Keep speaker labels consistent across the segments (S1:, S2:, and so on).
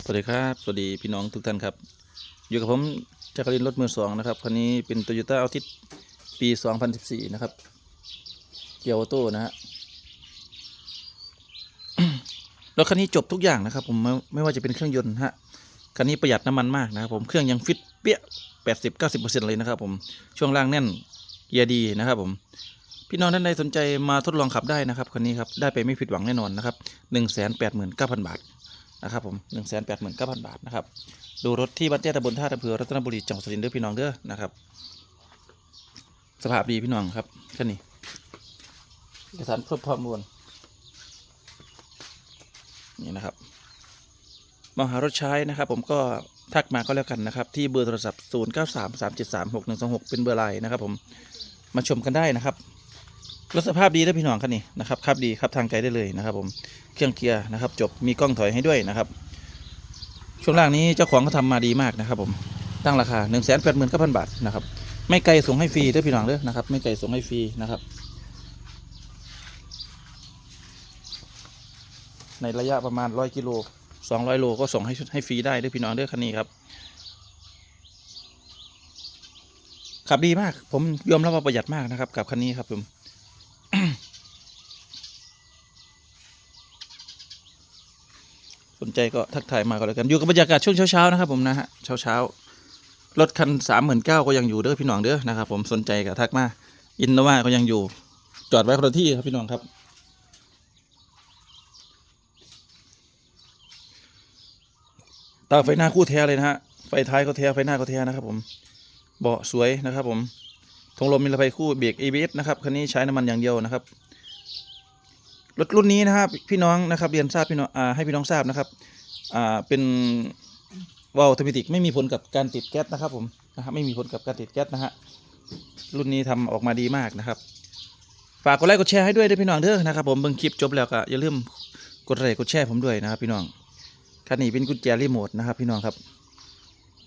S1: สวัสดีครับ สวัสดีพี่น้องทุกท่านครับ อยู่กับผมจักรินรถมือสองนะครับคันนี้เป็น Toyota a l t i s ปี 2014 นะครับ เกียวโต้นะฮะรถคันนี้จบทุกอย่างนะครับผมไม่ไม่ว่าจะเป็นเครื่องยนต์ฮะคันนี้ประหยัดน้ำมันมากนะครับผมเครื่องยังฟิตเปี้ย80-90%เลยนะครับผมช่วงล่างแน่นเกียร์ดีนะครับผมพี่น้องท่านใดสนใจมาทดลองขับได้นะครับคันนี้ครับได้ไปไม่ผิดหวังแน่นอนนะครับ 189,000 บาท นะครับผมหนึ่งแสนแปดหมื่นเก้าพันบาทนะครับ ดูรถที่บ้านเตี้ยตำบลท่าอำเภอรัตนบุรีจังหวัดสุรินทร์เด้อพี่น้องเด้อนะครับ สภาพดีพี่น้องครับแค่นี้เอกสารครบพร้อมบวนนี่นะครับมาหารถใช้นะครับ ผมก็ทักมาก็แล้วกันนะครับ ที่เบอร์โทรศัพท์ 0 9 3 3 7 3 6 1 2 6 เป็นเบอร์ไลน์นะครับ ผมมาชมกันได้นะครับ รถสภาพดีนะพี่น้องคันนี้นะครับขับดีขับทางไกลได้เลยนะครับ ผมเครื่องเกียร์นะครับ จบมีกล้องถอยให้ด้วยนะครับ ช่วงล่างนี้เจ้าของเขาทำมาดีมากนะครับ ผมตั้งราคา1นึ่งแสนแปดหมื่นเก้าพันบาทนะครับไม่ไกลส่งให้ฟรีเด้อพี่น้องเด้อนะครับ ไม่ไกลส่งให้ฟรีนะครับ ในระยะประมาณร้อยกิโลสองร้อยโลก็ส่งให้ให้ฟรีได้เด้อพี่น้องเด้อคันนี้ครับขับดีมาก ผมยอมรับว่าประหยัดมากนะครับ กับคันนี้ครับผม สนใจก็ทักทายมาก็แล้วกัน อยู่กับบรรยากาศช่วงเช้าๆนะครับผมนะฮะเช้าเช้าๆรถคันสามหมื่นเก้าก็ยังอยู่เด้อพี่น้องเด้อนะครับผมสนใจก็ทักมาอินโนวาก็ยังอยู่ จอดไว้คนละที่ครับพี่น้องครับตาไฟหน้าคู่แท้เลยนะฮะไฟท้ายก็แท้ไฟหน้าก็แท้นะครับผมเบาะสวยนะครับผม ทงลมมีระภัยคู่เบรก ABS นะครับคันนี้ใช้น้ำมันอย่างเดียวนะครับรถรุ่นนี้นะครับพี่น้องนะครับเรียนทราบพี่น้องให้พี่น้องทราบนะครับเป็นวาล์วออโตเมติกไม่มีผลกับการติดแก๊สนะครับผมนะครับไม่มีผลกับการติดแก๊สนะฮะรุ่นนี้ทำออกมาดีมากนะครับ ฝากกดไลค์กดแชร์ให้ด้วยด้วยพี่น้องเด้อนะครับผมเบิ่งคลิปจบแล้วก็อย่าลืมกดไลค์กดแชร์ผมด้วยนะครับพี่น้องคันนี้เป็นกุญแจรีโมทนะครับพี่น้องครับ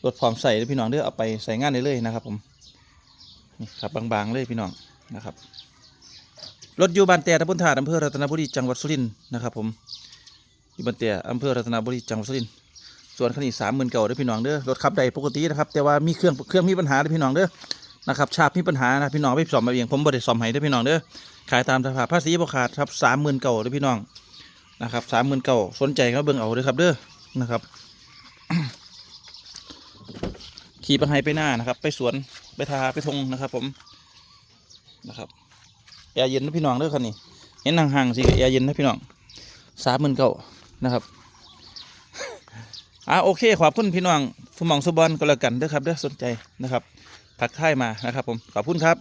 S1: รถพร้อมใส่เลยพี่น้องเด้อเอาไปใส่งานได้เลยนะครับผม นี่ครับบางๆเลยพี่น้องนะครับ รถอยู่บ้านแต่ตำบลท่าอำเภอรัตนบุรีจังหวัดสุรินทร์นะครับ ผมอยู่บ้านแต่อำเภอรัตนบุรีจังหวัดสุรินทร์ส่วนคันนี้สามหมื่นเก่าเด้อพี่น้องเด้อรถขับได้ปกตินะครับ แต่ว่ามีเครื่องเครื่องมีปัญหาเด้อพี่น้องเด้อนะครับชาบมีปัญหานะพี่น้องไปซ่อมมาเองผมบ่ได้ซ่อมให้เด้อพี่น้องเด้อขายตามสภาพภาษีบ่ขาดครับสามหมื่นเก่าเด้อพี่น้องนะครับสามหมื่นเก่าสนใจก็เบิ่งเอาเด้อครับเด้อนะครับ ขี่ไปไฮไปหน้านะครับ ไปสวนไปทาไปทงนะครับ ผมนะครับแอร์เย็นนะพี่น้องเด้อคันนี้เห็นห่างๆสิแอร์เย็นนะพี่น้องสามหมื่นเก้านะครับอ่าโอเคขอบคุณพี่น้องสมองสุบอลก็แล้วกันเด้อครับเด้อสนใจนะครับทักทายมานะครับ ผมขอบคุณครับ